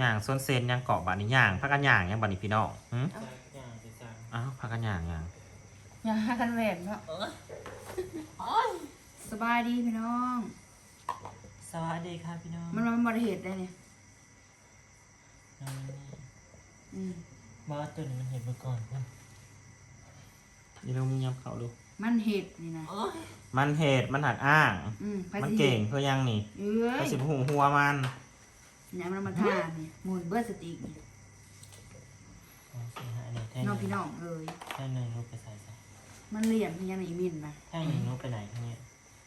ย่างส้นเซนย่างเกาะบานี้ย่างพักกันย่างย่างบานี้พี่น้องหืมจ้างจ้างจะจ้างอ้าวพักกันย่างย่างอย่าหากันแหวนเนาะเออสบายดีพี่น้อง สวัสดีครับพี่น้องมันมันบริเหตุได้เนี่ยน้องนี่อืมบอสตัวนี้มันเห็นมาก่อนนะนี่เรามึงยำเขาดูมันเหตุนี่นะโอ้ยมันเหตุมันหักอ้าง อืมไปมันสิเก่งเพื่อยังนี่เอ้ก็ยสิบหูหัวมัน เนี่ยมันมาทานนี่หมุนเบิร์สติกนี่เอาสิฮะอันนี้แท่น้องพี่น้องเอ้ยแท่หนึ่งลูกไปใส่ใส่มันเหลี่ยมยังอีมินนะแท่หนึ่งลูกไปไหนคะเนี่ย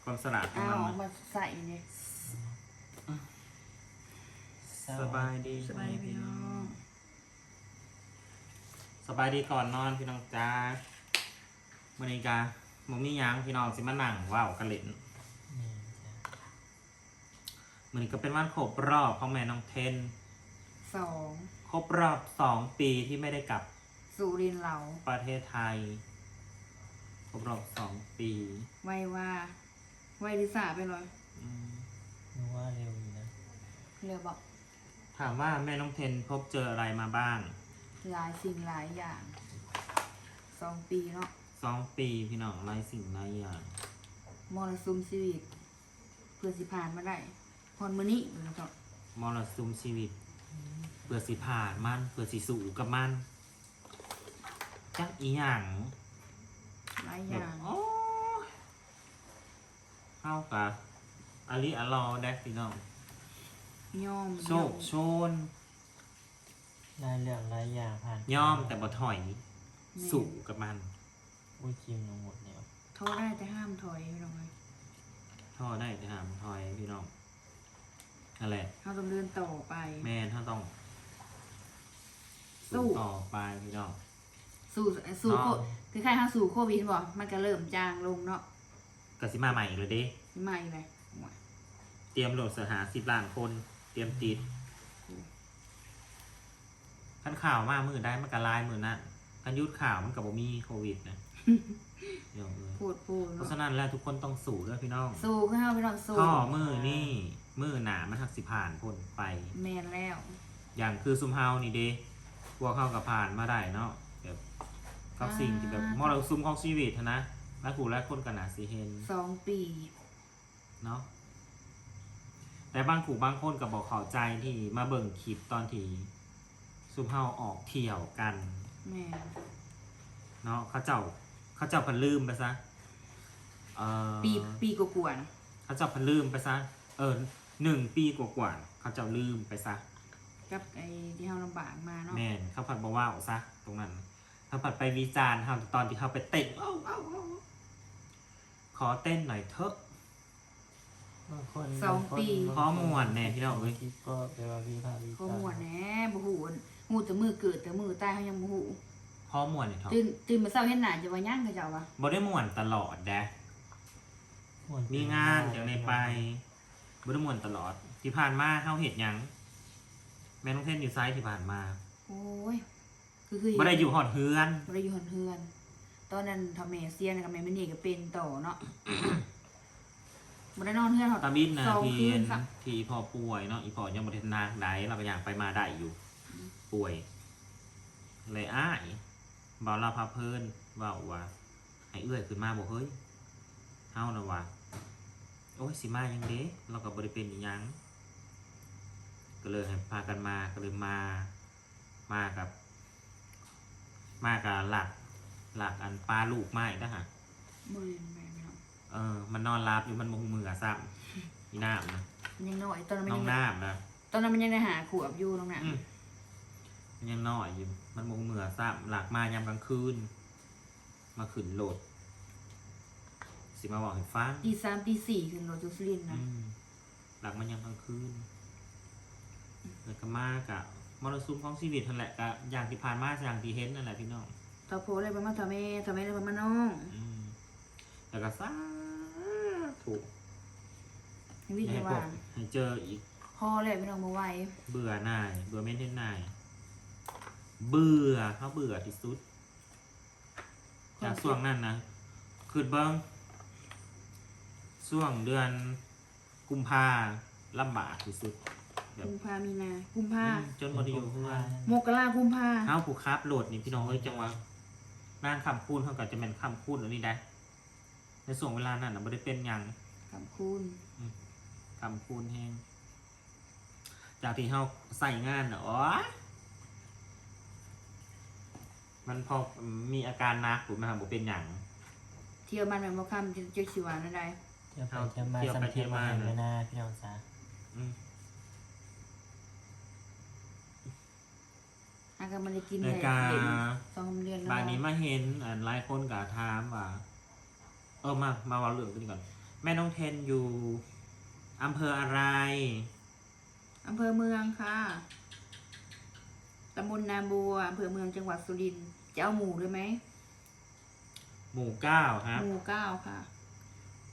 ความสลัดขอเอางมันออกนะมาใส่เนี่ยสบายดีสบายดีพี่น้องสบายดีก่อนนอนพี่น้องจ้าวันนี้กามึงมีหยังพี่น้องสิมานั่งว่าวกันเล่นนี่จ้ะ วันนี้ก็เป็นวันครบรอบของแม่น้องเทน สองครบรอบสองปีที่ไม่ได้กลับสุรินทร์เหลาประเทศไทย ครบรอบสองปีไว้ว่าไว้ลิซ่าไปเลยอืมนึกว่าเร็วอยู่นะ เรือบอกถามว่าแม่น้องเทนพบเจออะไรมาบ้างหลายสิ่งหลายอย่าง สองปีเนาะสองปีพี่น้องหลายสิ่งหลายอย่าง มรสุมชีวิต เพื่อสิผ่านมาได้พ อนมือนี้นะครับมรสุมชีวิต เพื่อสิผ่านมันเพื่อสิสู่กับมันจักอีหยังหลายอแบบย่างโอ้ยเข้ากับอลิอะลอแดกพี่น้องย่อมโชคโชนรายเรื่องรายอย่างผ่านย่อมแต่บ่ถอยสู่กับมันอุ้ยจิมลงหมดแล้วโทษได้แต่ห้ามถอยไม่ต้องเลยท่อได้แต่หามถอยพี่น้อง นั่นแหละเราต้องเดินต่อไป แม่นถ้าต้องสู้ต่อไปพี่น้อง สู่สู่เนาะโคคือใครห้าสู่โควิดบอกมันก็เริ่มจางลงเนาะกสิมาใหม่อีกเลยเด้ใหม่เลยโอ้ยเตรียมโหลดเสหาสิบล้านคน เตรียมติดขั้นข่าวมามือได้มันกระลายมือนั่นกันยุดข่าวมันกับบ่มีโควิดนะเดี๋ยวเลยพูดพูดเพเนาะราะฉะนั้นแล้วทุกคนต้องสู้ด้วยพี่น้อง สู่คือห้าไปลองสู่ข้อมือนี่ มือหนามันหักสิผ่านพ้นไปแมนแล้ว อย่างคือซุมเฮานี่เด้พวกเข้ากับผ่านมาได้เนาะแบบกับสิ่งที่แบบมรสุมของชีวิตหั้นนะและผู้และคนกันนาสิเห็นสองปี เนาะแต่บางขู่บางคนก็บอกเข้าใจที่มาเบิ่งคลิปตอนที่ซุมเฮาออกเที่ยวกันแมนเนาะเขาเจ้าเขาเจ้าพันลืมไปซะเออปีปีกว่าๆนะ เขาเจ้าพันลืมไปซะเออ หนึ่งปีกว่าๆเขาเจ้าลืมไปซะกับไอ้ที่เราลำบากมาเนาะแม่นเขาผัดบอกว่าซะตรงนั้นเขาผัดไปวิจารณ์เขาตอนที่เขาไปเต้นเอ้าเอ้าเอ้าขอเต้นหน่อยเถอะ บางคนสองปีขอม่วนแน่พี่น้องเอ้ยคลิปก็ไปว่าวิพากษ์วิจารณ์เขาหมวดแหน่บ่หูหูแต่มือเกิดแต่มือตายเขายังบ่หูพอม่วนเนี่ยเถอะตื่นตื่นมาเช้าเห็นหน้าจะว่าย่างเขาเจ้าวะบ่ได้ม่วนตลอดแดะ ม่วนมีงานอย่างในไป บ่ได้ม่วนตลอด ที่ผ่านมาเฮาเฮ็ดหยัง แม่น้องเทนอยู่ไซต์ที่ผ่านมาโอ้ยคือคือบ่ได้อยู่หอดเฮือนบ่ได้อยู่เฮือนๆตอนนั้นทำแม่เสียนะกับแม่ไม่นี่ก็เป็นต่อเนาะบ่ได้นอนเฮือนหอดตาบินนะสองทีคืนค่ะทีพอป่วยเนาะอีพอยังบ่ได้นางได้เราก็ยังไปมาได้อยู่ ป่วย เลยอ้ายบ่าวลาพาเพิ่นเว่าว่าให้เอื้อยขึ้นมาบ่เฮ้ยเฮานะว่าโอ้ยสิมายังเด้เราก็บ่ได้เป็นอีหยังก็เลยให้พากันมาก็เลยมามากับ มากับหลักหลักอันปลาลูกไม้นะฮะบ่ได้แม่ไม่เนาะเออ มันนอนรับอยู่มันมงมือซ้ำอีน้ำนะมันยังน้อยตอนนั้นมันน้อยังงน้ำนะตอนนั้นมันยังได้หาขวบอยู่น้องน่ะอืมมันยังน้อยอยู่มันมงมือซ้ำหลักมายามกลางคืน มาขึ้นโหลด สิมาบอกให้ฟังตีสามตีสี่ขึ้นรถจุสลินทร์นะ อืมหลักมันยังกลางคืนแล้วก็มากะมรสุมของชีวิตนั่นแหละกะอย่างที่ผ่านมาอย่างที่เห็นนั่นแหละพี่น้องทอโพเลยประมาณทอแม่ทอแม่เลยประมาณน้องอืมแล้วก็สาถูกให้วิ่งให้ไปพบวางให้เจออีกพ่อเลยไม่ต้องมาไหวเบื่อหน่าย เบื่อเม่นเทนนาย เบื่อเขาเบื่อที่สุด จากช่วงนั้นนะคือเบิ้ง ช่วงเดือนกุมภาลำบากที่สุดแบบกุมภามีนา กุมภาจนบริอยู่เพื่อนมกรากุมภาเฮาผู้ครับโหลดนี่พี่น้องเอ้ยจังหวะนางคำคูณเขาก็จะเป็นคำคูณอันนี้ได้ ในส่วงเวลานั้นน่ะบ่ได้เป็นหยังคำคูณคำคูณแห้งจากที่เฮาใส่งานน่ะอ๋อมันพอมีอาการหนักผมมาบ่เป็นหยังเที่ยวมันแม่นบ่คำจะจะสิว่านั่นได้ เที่ยวไปเที่ยวมาเที่ยวไปซ้ำเที่ยวมาเที่ยวมาเห็นไหมนะพี่น้องจ้าอืมอาก็มันได้กินในได้การเด่นสองเดือนแล้วบานนี้มาเห็นอันหลายคนก็ถามว่า เออมา มาว่าเรื่องตัวนี้ก่อน แม่น้องเทนอยู่อำเภออะไรอำเภอเมืองค่ะตำบลนาบัวอำเภอเมืองจังหวัดสุรินทร์จะเอาหมูด้วยไหม หมู่เก้าครับ หมูเก้าค่ะ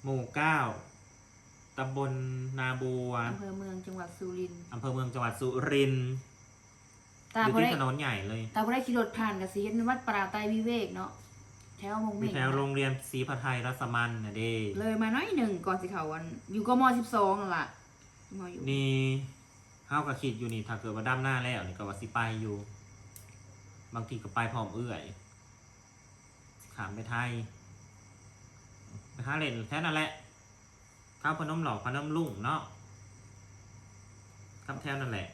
หมู่เก้าตำบลนาบัวอำเภอเมืองจังหวัดสุรินทร์อำเภอเมืองจังหวัดสุรินทร์ตาอยู่บ่ที่ได้ถนนใหญ่เลยตาบ่ได้ขี่รถผ่านกับสีเห็นวัดปราไตรวิเวกเนาะแถวมงมีเม่งแถวโรงเรียนศรีพระไทยรัศมันนะเด้เลยมาน้อยหนึ่งก่อนสิเขาวัน อยู่กมสิบสองนั่นล่ะมอยู่นี่เฮากับคิดอยู่นี่ถ้าเกิดว่าด้ามหน้าแล้วนี่ก็ว่าสิไปอยู่ บางทีก็ไปพร้อมเอื้อยสิขามไปไทยไป หาเล่นแค่นั้นแหละข้าวพนมหลอกพนมลุ่งเนาะครับแถวนั่นแหละ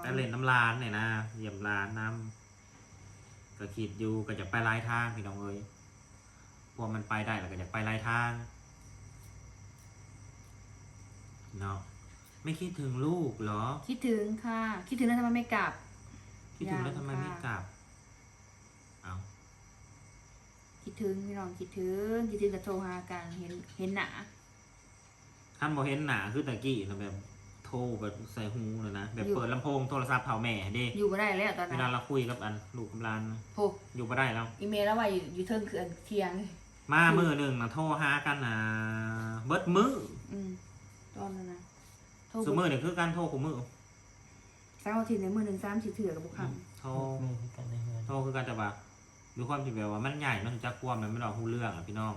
ไปเล่นน้ำลานเนี่ยนะเยี่ยมลานน้ำก็คิดอยู่ก็จะไปหลายทางพี่น้องเอ้ยพวกมันไปได้แล้วก็จะไปหลายทางเนาะไม่คิดถึงลูกเหรอ คิดถึงค่ะ คิดถึงแล้วทำไมไม่กลับ คิดถึงแล้วยังทำไมไม่ค่ะกลับ เอา คิด ถึงพี่น้องคิดถึงคิดถึงกับโทรหากันเห็นเห็นหนาท่านบอกเห็นหนาคือตะกี้นะแบบโทรแบบใส่หูเลยนะแบบเปิดลำโพงโทรศัพท์เผาแม่เด้อยู่มาได้แล้วตอนเวนั้นลาเราคุยกับอันลูกกำลานโหอยู่มาได้แล้ว อีเมลแล้วว่าอยู่อยู่เทิงเขื่อนเทียง มามือหนึ่งนะโทรหากันนะเบิดมืออืมตอนนั้นนะโทรสมือเนี่ยคือการโทรของมือสามอาทิตย์ในมือหนึ่งสามสิเถื่อกับบุคคลโทรมือคือกันในเฮือนโทรคือการจะว่า ดูความที่แบบว่ามันใหญ่มันจะกลัวมันไม่รอกหูเรื่องอะพี่น้อง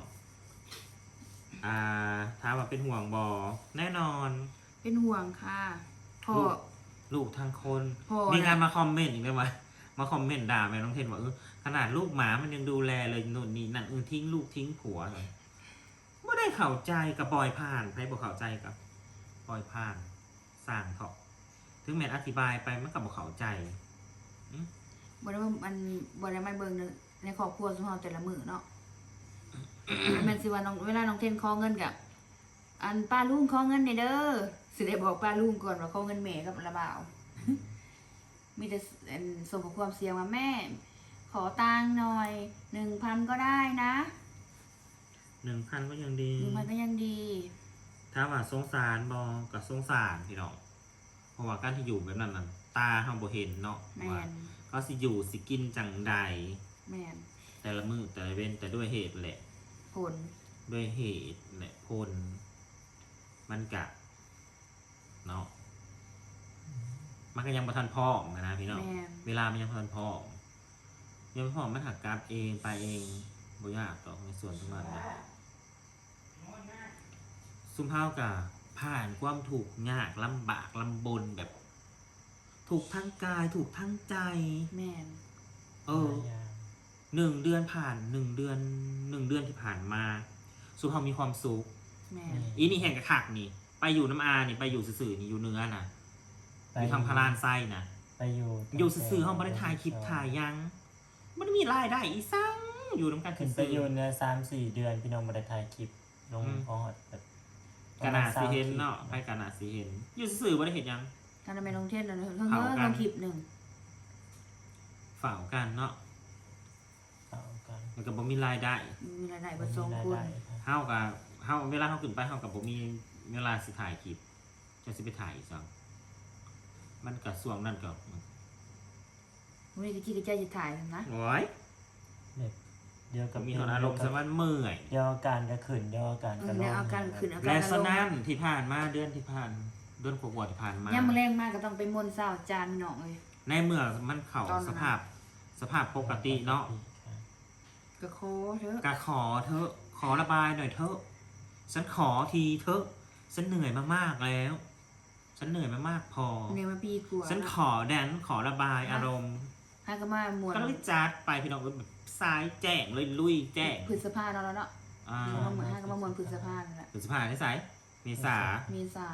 อ่าถามว่าเป็นห่วงบอแน่นอน เป็นห่วงค่ะพ่อลูกลูกทางคนพ่อมีนะการมาคอมเมนต์อีกได้ไหมมาคอมเมนต์ด่าแม่น้องเทนว่าเออขนาดลูกหมามันยังดูแลเลยนู่นนี่นั่นเออทิ้งลูกทิ้งผัวเลยไม่ได้เข้าใจกับปล่อยผ่านใครบอกเข้าใจกับปล่อยผ่านสร้างเถาะถึงแม้อธิบายไปมันกับบอกเข้าใจบได้ว่ามันบได้มันเบิ่ง ในครอบครัวสมเราแต่ละมือเนาะแม่นสิว่าน้องเวลาน้องเทนขอเงินกับอันป้าลุงขอเงินในอยเด้อสิได้บอกป้าลุงก่อนว่าขอเงินแม่กับระบ่าวมีแต่อันส่งข้อความเสียงว่าแม่ ขอตังค์หน่อยหนึ่งพันก็ได้นะหนึ่งพันก็ยังดีหนึ่งพันก็ยังดี ถ้าว่าสงสารบอกัสงสารพี่น้องเพราะว่าการที่อยู่แบบนั้นน่ะตาห้องบ่เห็นเนาะแมว่านเขาสิอยู่สิกินจังใด แมนแต่ละมือแต่ละเว้นแต่ด้วยเหตุแหละ ผลด้วยเหตุและผลมันกะเนาะมันก็ยังประทันพ่องนะนะพี่น้องแมนเวลามันยังประทันพ่องยังไม่พอมันหักกราฟเองไปเองบ่ยากต่อกในส่วนตรงนั้นนะซุ่มเฮากะผ่านความถูกข์ยากลำบากลำบนแบบ ถูกทั้งกายถูกทั้งใจ แมนเออ หนึ่งเดือนผ่านหนึ่งเดือนหนึ่งเดือนที่ผ่านมาสุภาพมีความสุขแมนอีนี่แห่งกระขักนี่ ไปอยู่น้ำอานี่ไปอยู่สื่อๆนี่อยู่เนื้อน่ะอยู่ทางพารานไส้น่ะไปอยู่อยู่สื่อๆห้องไม่ได้ถ่ายคลิปถ่ายหยังมันมีรายได้อีสังอยู่น้ำกันขึ้นไปสื่ออยู่เนี่ยสามสี่เดือนพี่น้องมาได้ถ่ายคลิปลงอืมพอหอดแบบๆกระนาดสีเห็นเนาะไปกระนาดสีเห็น อยู่สื่อๆไม่ได้เห็นหยังการทำไมลงเทศน์เราเพิ่งเผาเพิ่งกันลงคลิปหนึ่งฝ่าวกันเนาะเอา กันแล้วก็บ่มีรายได้มีรายได้ประสงมีรายคุณได้ครับเฮากับเฮาเวลาเฮาขึ้นไปเฮากับบ่มีเวลาสิถ่ายคลิปจะสิไปถ่ายอีกซังมันกับส่วงนั่นก็วันนี้ที่กระจายจะถ่ายนะโอ้ยแบบเดียวก็กับมีหอนอารมณ์สมันเมื่อยเดียวอาการก็ขึ้นเดียวอาการเอก็อลแล้วงเอาการขึ้นเอากาและรสลงนั่นที่ผ่านมาเดือนที่ผ่านเดือนกว่าๆที่ผ่านมาย่ำมะแรงมากก็ต้องไปมนต์เศร้าจานพี่น้องเลยในเมื่อมันเข่าตอนนั้นสภาพสภาพปกติเนาะครับ กระโคเถอะกะขอเถอะ ขอระบายหน่อยเถอะ ฉันขอทีเถอะ ฉันเหนื่อยมากๆแล้ว ฉันเหนื่อยมามากพอ เนี่ยมาปีกว่าฉันขอแดนขอระบายอารมณ์ห้าก็มามวนก็เลยจัดไปพี่น้องแบบสายแจ้งเลยลุยแจ้งพฤษภาเนาะแล้วเนาะอ่าก็มาเหมือนห้าก็มามวนพฤษภานั่นแหละพฤษภาที่สายเมษาเมษา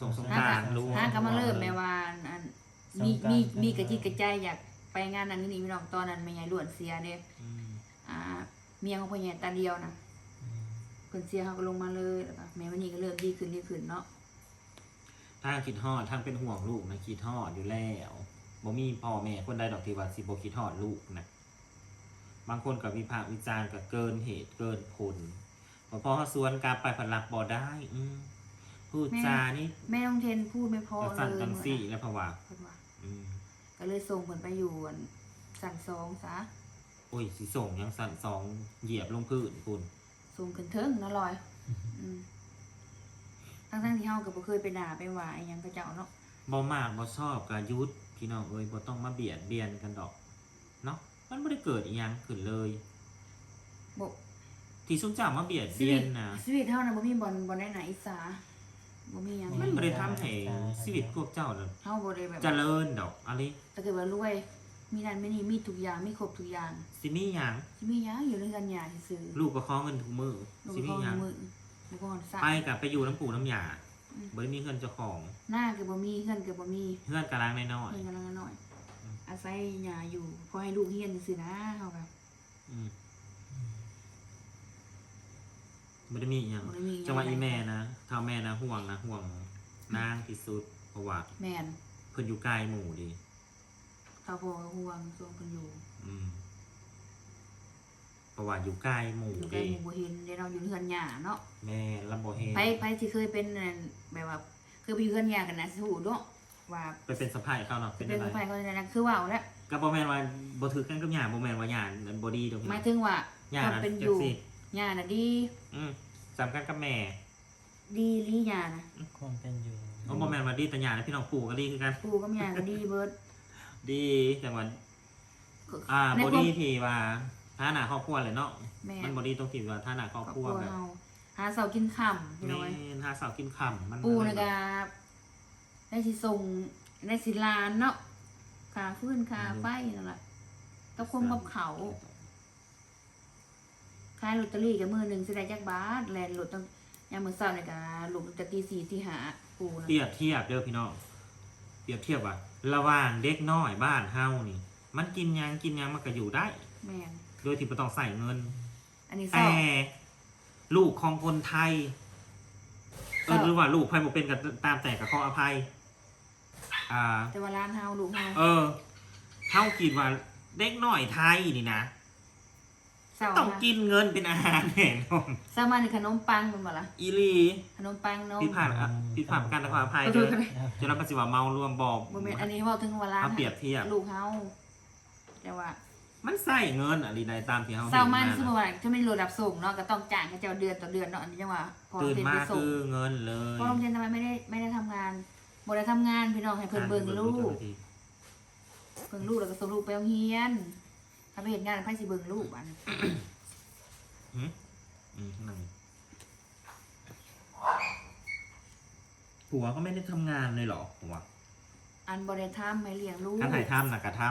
ส่งสงห้ากรารก็รู้ห้าก็มาเริ่มแม่วานอันมีมีมีกระจิตกระใจอยาก ไปงานนั้นนี่พี่น้องตอนนั้นแม่ใหญ่ล้วนเสียเด้อืมอ่า เมียของพ่อใหญ่ตาเดียวนะอืมเพิ่นเสียเขาก็ลงมาเลยแล้วก็แม่วันนี้ก็เริ่มดีขึ้นดีขึ้นเนาะถ้าคิดฮอดทั้งเป็นห่วงลูกนะคิดฮอดอยู่แล้วบ่มีพ่อแม่คนใดดอกที่ว่าสิบ่คิดฮอดลูกนะบางคนก็วิพากษ์วิจารณ์ก็เกินเหตุเกินผลพอพอเขาสวนกลับไปผลักบ่ได้ อืมพูดจานี่แม่ต้องเทนพูดไม่พอจะเลสั่นยจังสี่แล้วเพราะว่าเพิ่นว่าอืม ก็เลยส่งเพิ่นไปอยู่อันสั่นสองซะโอ้ยสิส่งยังสั่นสองเหยียบลงพื้นคุณส่งขึ้นเทิงนะลอยอืมทั้งๆที่เฮาก็บ่เคยไปด่าไปว่าอิหยังก็เจ้าเนาะบ่มากบ่ชอบก็หยุดพี่น้องเอ้ยบ่ต้องมาเบียดเบียนกันดอกเนาะมันบ่ได้เกิดอีหยังขึ้นเลย บ่ที่ซุ่มเจ้ามาเบียดชีเบียวินตนะชีวิตเฮาน่ะบ่มีบ่อนบ่ได้ไหนอิสา บ่มีหยังมันบ่ได้ทำให้ชีวิตพวกเจ้าน่ะเฮาบ่ได้แบบเจริญดอกอะไรถ้าเกิดว่ารวย มีนั่นมีนี่มีทุกอย่างมีครบทุกอย่างสิมีหยังสิมีหยังอยู่ในกันหยาซื่อลูกก็ขอเงินทุกมื้อๆลูกสิมีก็หยังมือลูกก็สาไปกับไปอยู่น้ำปู่น้ำยาอืมบ่ได้มีเงินเจ้าของ หน้าก็บ่มีเฮือนก็บ่มีเพื่อนกำลังน้อยเพิ่นกำลังน้อยอืมอาศัยหยาอยู่พอให้ลูกเรียนซื่อๆนะเฮาแบบๆอืม บ่ได้มีหยังบ่ได้มีหยัง จังหวะอีแม่นะถ้าแม่นะห่วงนะห่วงนางที่สุดเพราะว่าแม่นเพิ่นอยู่ไกลหมู่ดิเขาพอห่วงส่งเพิ่นอยู่อืมเพราะว่าอยู่ใกล้หมู่อยู่ใกล้ดิหมู่บ่เห็นเดี๋ยวเราอยู่เฮือนหยาเนาะแม่ลำบ่เฮงไปไปที่เคยเป็นนั่นแบบว่าเคยไปอยู่เฮือนหยากันนะสิฮู้เนาะว่าไปเป็นสะพายเขาเนาะเป็นเป็นอะไรผู้ชายเขาเนี่ยนะคือว่าเอาละก็บ่แม่นว่าบ่ถือกันกับหยาบ่แม่นว่าหยาบ่ดีดอกหมายถึงว่า หยาความนะเป็นอจังยู่ซี่หยาน่ะดี อืม สำคัญกับแม่ดีลีหยานะความเป็นอยู่เอาบ่แม่นว่าดีแต่หยานะพี่น้องปู่ก็ดีคือกันปู่กับหยาก็ดีเบิดดีจังหวัดอ่าในบ่ครอบดีที่ว่าฐานะครอบครัวแหละเนาะแม่มันบ่ดีตรงที่ว่าฐานะครอบครอบครัวครัวแบบเฮาหาเสากินค่ำพี่แม่น้อยนหาสาวกินค่ำมันปู่นะกะได้สิส่งได้สิลานเนาะค่าฟืนค่าไฟนั่นแหละกับคมกับเขา ขายลอตเตอรี่กับมือหนึงสิได้จักบาทแลนรถต้องยามมื้อเช้านี่ก็ลุกตั้งแต่ตี4ตี5ปู่นะเปรียบเทียบเด้อพี่น้อง เปรียบเทียบว่าระหว่างเด็กน้อยบ้านเฮานี่ มันกินหยังกินหยังมันก็อยู่ได้ แม่นโดยที่บ่ต้องใส่เงิน อันนี้แต่เศร้าลูกของคนไทยเออเศร้าหรือว่าลูกไพ่บ่เป็นก็ตามแต่ก็ขออภัย อ่า แต่ว่าร้านเฮาลูกเฮาเออเท่ากินว่าเด็กน้อยไทยนี่นะ เศร้าต้องนะกินเงินเป็นอาหารแห่งนมสามันขนมปังมันบ่ล่ะอีหลีขนมปังนมผิดพลาดอะผิดพลาดการขออภัยขอโทเด้ษอกันเลยจะรับภาษีว่าเมารวมบอกบ่แม่นอันนี้เว้าถึงว่าร้านเอาเปรียบเทียบลูกเฮาแต่ว่ามันใส่เงินอะไรใดตามที่เขาเศร้าเห็นมันมาสมมุติว่าถ้าไม่รู้รับส่งเนาะก็ต้องจ่ายให้เจ้าเดือนต่อเดือนเนาะอันนี้จังว่าพอตื่นเรียนมาไปส่งคือเงินเลยพอโรงเรียนทำไมไม่ได้ไม่ได้ทำงานบ่ได้ทำงานพี่น้องให้เพิ่นเบิ่งลูกเบิ่งลูกแล้วก็ส่งลูกไปโรงเรียน ถ้าไปเฮ็ดงานไผสิเบิ่งลูกบัดนี้อืมอืมข้างในผัวก็ไม่ได้ทำงานเลยเหรอผัวอันบ่ได้ทำให้เลี้ยงลูกถ้าถ่ายทำนะกระท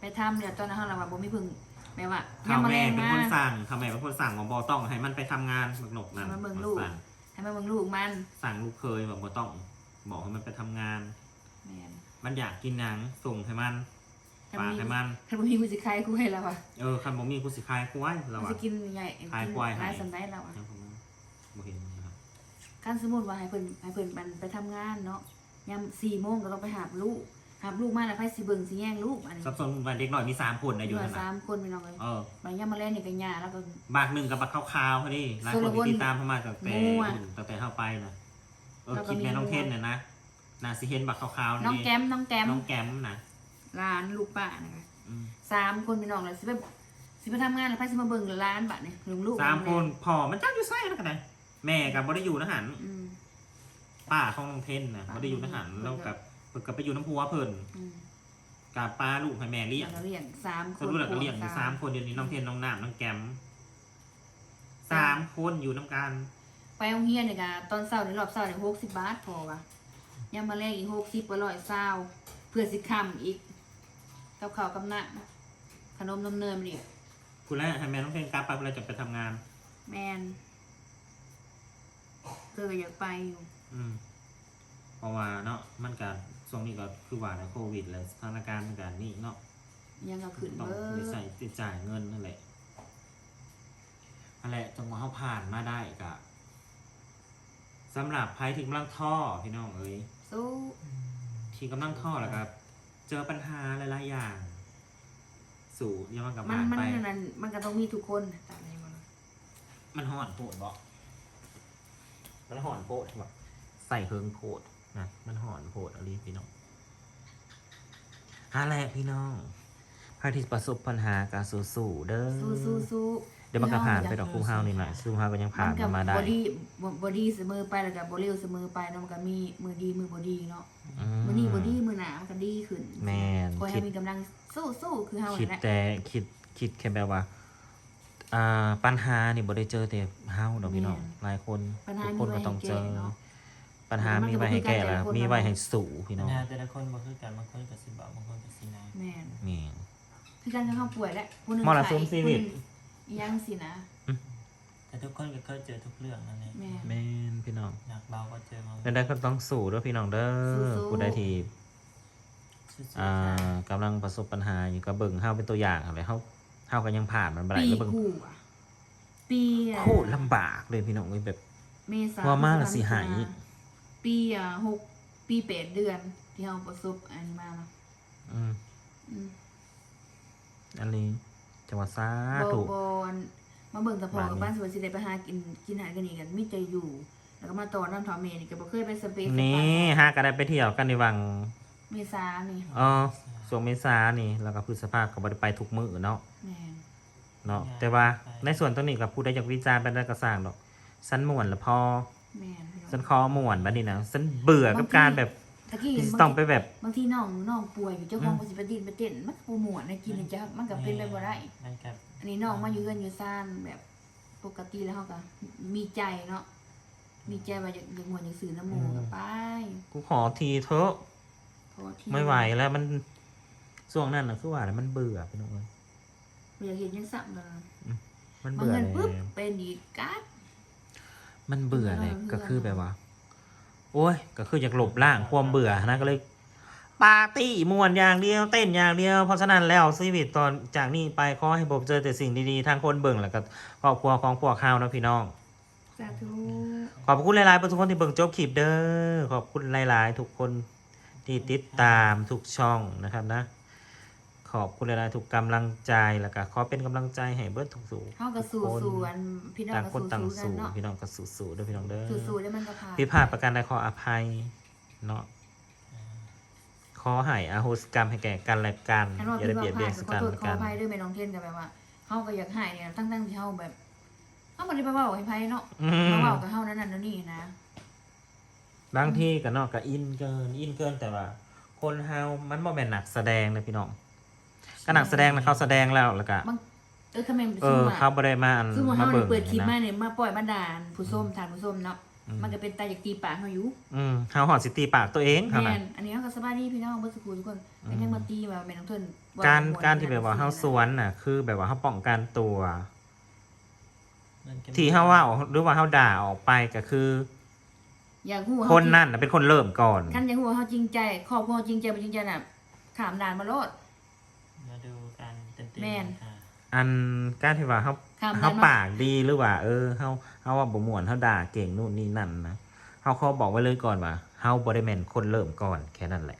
ไปทำเนี่ยตอนนั้นเฮาล่ะว่าบ่มีเพิ่งแม่ว่าำข้าวมาแม่แรงเป็นมาคนสั่งข้าวแม่เป็นคนสั่งว่าบอต้องให้มันไปทำงานบักหนกนั่นให้มันเบิ่งลูก สั่งให้มาเบิ่งลูกมันสั่งลูกเคยแบบบอต้อง บอกให้มันไปทำงาน แม่นมันอยากกินหนังส่งให้มันถ้า ฝากมีให้มันถ้าบ่มีกูสิขายกูให้แล้วอะเออคันบ่มีกูสิคายควายเรากูอะสิกินใหญ่ขายควายให้หลายสันได้แล้วอะครับผมบ่เห็นนะครับคันสมมุติว่าให้เพิ่นให้เพิ่นมันไปทำงานเนาะยาม4โมงก็ต้องไปหาลูกหาลูกมาแล้วไผสิเบิ่งสิแย่งลูกอันนี้สับสนวันเด็กหน่อยมีสามคนนะอยู่เหลืนั่นสานะมคนพี่น้องเอ้ยเออบัดยามมาแลงนี่ก็หญ้าแล้วก็ บากหนึ่งกับบักขาวๆเขาดิหลายคนส่วนละคนที่ติดตามเข้ามาตั้งแต่มั่วตั้งแต่เข้าไปนะเออแล้วก็คิดแม่มีน้องมั่ว เทนน่ะนะน่าสิเห็นบักขาวๆน้องนี่แก้มน้องแก้มน้องแก้มนะ หลานลูกป้านะคะอืมสามคนพี่น้องเลยสิไปสิไปทำงานแล้วไผสิมาเบิ่งหลานบัดนี่ลุงลูกสามคนพอมันจักอยู่ไส้นะกันนะแม่กับบ่ได้อยู่นะหันอืม ป้าของน้องเทนนะป้าบ่ได้อยู่นะหันแล้วกับเพิ่นกับไปอยู่น้ำพัวเพิ่นอืมกับป้าลูกให้แม่เลี้ยงแล้วก็เลี้ยงสามคสนรุปแล้วก็เลี้ยงอยู่สามคนเดี๋ยวนี้น้องเทนน้องน้ำน้องแก้มสามคนอยู่น้ำกันไปไปโรงเรียนเนี่ยกะตอนเช้าในรอบเช้าเนี่ยหกสิบบาทพอวะยังมาแลกอีกหกสิบกว่าร้อยเช้าเพื่อสิคำอีก กับข้าวกับน้ำขนมนมเนยมันอีกคุณแรกให้แม่ต้องเป็นกราฟไปเวลาจะไปทำงาน แมนเธอก็อยากไปอยู่อืมเพราะว่าเนาะมันการช่วงนี้ก็คือว่าในโควิดแล้วสถานการณ์มันการนี่เนาะยังก็ขึ้นต้องเบิไปดใส่ติดจ่ายเงินนั่นแหละนั่นแหละจังหวะเขาผ่านมาได้กะสำหรับภัยที่กำลังท่อพี่น้องเอ้ยสู้ที่กำลังท่อแล้วก็ เจอปัญหาหลายๆอย่าง สู่ยังมันกับมันผ่านมันไปนั่นมันก็ต้องมีทุกคนตัดอะไรมามันห่อนโพดบอกมันห่อนโพดบอกใส่เพิงโพดนะมันห่อนโพดอะไรพี่น้องฮาแหละพี่น้องพาที่ประสบปัญหาการสู้ๆเด้อสู้สู้สู้ เดี๋ยวมันก็ผ่านไปดอกคู่เฮานี่แหละสู้เฮาก็ยังผ่านกัมาได้บอดี้บอดี้เสมอไปแล้วกับบอดี้เสมอไปเนาะมันก็มีมือดีมือบอดี้เนาะอืมือนี้บอดี้มือหนามันก็ดีขึ้นแม่นคอยคิให้ดมีกำลังสู้สู้คือเฮาคิดแหละแต่คิดคิดแค่แบบว่าอ่าปัญหานี่บ่ได้เจอแต่เฮาดอกพี่น้องหลายคนปัญหาทุกมีคนไว้ก็ต้องให้เจแก้อเนาะปัญหามีไว้ให้แก้แล้วมันก็บ่คือการแต่ละคนมีไว้ให้สู่พี่ปัน้ญองหาแต่ละคนบ่คือกันบางคนก็สิเบาบางคนก็สิหนักแม่นนี่คือการที่เฮาป่วยแหละผู้หนึงมรสุมไข้ชีวิตผู้หนึ่งอิห ยังสินะ แต่ทุกคนก็เคยเจอทุกเรื่องนั่นเองแม่นแม่นพี่น้องหนักเบาก็เจอมาแล้วได้ก็ต้องสู่ด้วยพี่น้องเด้อสู้ๆผู้ใดที่สู้ๆอ่าค่ะกำลังประสบปัญหาอยู่ก็เบิ่งเฮาเป็นตัวอย่างอะไรเฮาเฮาก็ยังผ่านมันบ่ได้ปีแล้วเบิ่งกูอะปีอะโคตรลำบากเลยพี่น้องเอ้ยแบบ เมษาว่ามาละพฤษภสิหาย ปีอะหกปีแปดเดือน ที่เราประสบอันนี้มาเนาะอืมอืม อันนี้ จังหวัดสาบธุบอนมาเบิ่งตะพอบ้านกับนี้บ้านสวนสิได้ไปหากินกินอาหารกันนี่กันมิแต่อยู่ แล้วก็มาต่อน้ำทอมเมนี่ก็บ่เคยไปสเปซนี่ฮะก็ได้ไปเที่ยวกันในวังเมษานี่อ๋อช่วงเมษานี่แล้วก็พฤษภาก็บ่ได้ไปทุกมื้อเนาะแม่นเนาะแต่ว่าในส่วนตรงนี้ก็ผู้ใดอยากวิจารณ์เป็นได้ก็สร้างดอกฉันม่วนละพอแม่นพี่น้องฉันคอม่วนบัดนี้นะฉันเบื่อกับการแบบ ตะกี้ที่บางต้องไปแบบ บางทีน้องน้องป่วยอยู่เจ้าของอืมก็สิไปดินไปเต้นมันก็บ่ม่วนนะกินนะจ๊ะมันก็เป็นไปบ่ได้มันกับอันนี้น้องมาอยู่กันอยู่ซ่านแบบปกติแล้วเขาก็มีใจเนาะมีใจว่าอยากอยากมวนอยากสื่อน้ำหมูกับไปกูขอทีเถอะเพราะว่าที่ไม่ไหวแล้วมันช่วงนั้นน่ะคือว่าแล้วมันเบื่อพี่น้องเอ้ยอยากเห็นยังสับเลยมันมาเบื่อเงินแล้ปุ๊บวเป็นอีกกัด มันเบื่อเลยเบื่อก็คือแบบว่า โอ้ยก็คืออยากหลบล่างความเบื่อนะก็เลยปาร์ตี้มวนอย่างเดียวเต้นอย่างเดียวเพราะฉะนั้นแล้วชีวิตตอนจากนี้ไปขอให้ผมเจอแต่สิ่งดีๆทางคนเบิ่งแล้วก็ครอบครัวของพวกข้าวนะพี่น้องสาธุขอบคุณหลายๆทุกคนที่เบิ่งจบคลิปเด้อขอบคุณหลาย ๆ ทุกคนที่ติดตามทุกช่องนะครับนะ ขอบคุณหลายๆทุกกำลังใจแล้วก็ขอเป็นกำลังใจให้เบิร์ดทุกสู่เขาก็สู่สู่อันพี่น้องต่างก็คนต่างสู่สู่กันสู่เนาะพี่น้องก็สู่สู่ด้วยพี่น้องเด้อสู่สู่แล้วมันก็ผ่านผิดพลาดประการใดขออภัยเนาะขอให้อาโหสิกรรมให้แก่กันและกันฉันว่าอย่าได้พี่เบียว่าดผ่าเบียนนก็ซึ่งขอกันโทษขออและกันภัยด้วยแม่น้องเทนกับแบบว่าเขาก็อยากหายเนี่ยตั้งตั้งๆที่เขาแบบเขาบ่ได้ไปเว้าให้ไผเนาะอืม มาเว้ากับเฮานั่นนั่นแล้วนี่นะ บางที่ก็เนาะก็อินเกินอินเกินแต่ว่า คนเฮามันบ่แม่นหนักแสดงนะพี่น้อง ก็หนักแสดงนะเขาแสดงแล้วแล้วก็บางเออคอมเมนต์เออเขาบ่ได้มาอันสมมุติมาเฮาเบิ่งเปิดคลิปมานะเนี่ยมาปล่อยบันดาลผู้ส้มทานผู้ส้มเนาะอืมมันก็เป็นตาจากตีปากเฮาอยู่อืมเฮาหอดสิตีปากตัวเองเท่าแม่นั้นนอันนี้เฮาก็สบายดีพี่น้องเบ่สุขุทุกคนเป็นยังมาตีว่าแม่น้องเทินว่การม่นการที่แบบว่าเฮาสวนน่ะ คือแบบว่าเฮาป้องกันตัวมันก็ที่เฮาเว่าหรือว่าเฮาด่าออกไปก็คืออยากฮู้ว่าคเฮานนั่นน่ะเป็นคนเริ่มก่อนคันอยากฮู้ว่าเฮาจริงใจครอบครัวจริงใจบ่จริงใจน่ะขามด่านมาโลดมาดูกันเต็ม แม่นๆค่ะอันการที่ว่าเฮาขามเฮาด่านมาปากดีหรือว่า เออเฮาเฮาว่าบ่ม่วนเฮาด่าเก่งนู่นนี่นั่นนะเฮาขอบอกไว้เลยก่อนว่าเฮาบ่ได้แม่นคนเริ่มก่อนแค่นั้นแหละ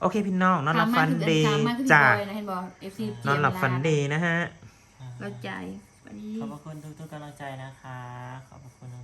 โอเคพี่น้องนอนหลับขามมาฝันคือดีขามมาคือพี่จ้าบอยนะเห็นบ่ FC นอนหลับฝันดีนะฮะเราใจสวัสดี ขอบพระคุณทุกๆกำลังใจนะคะ ขอบพระคุณมากๆค่ะ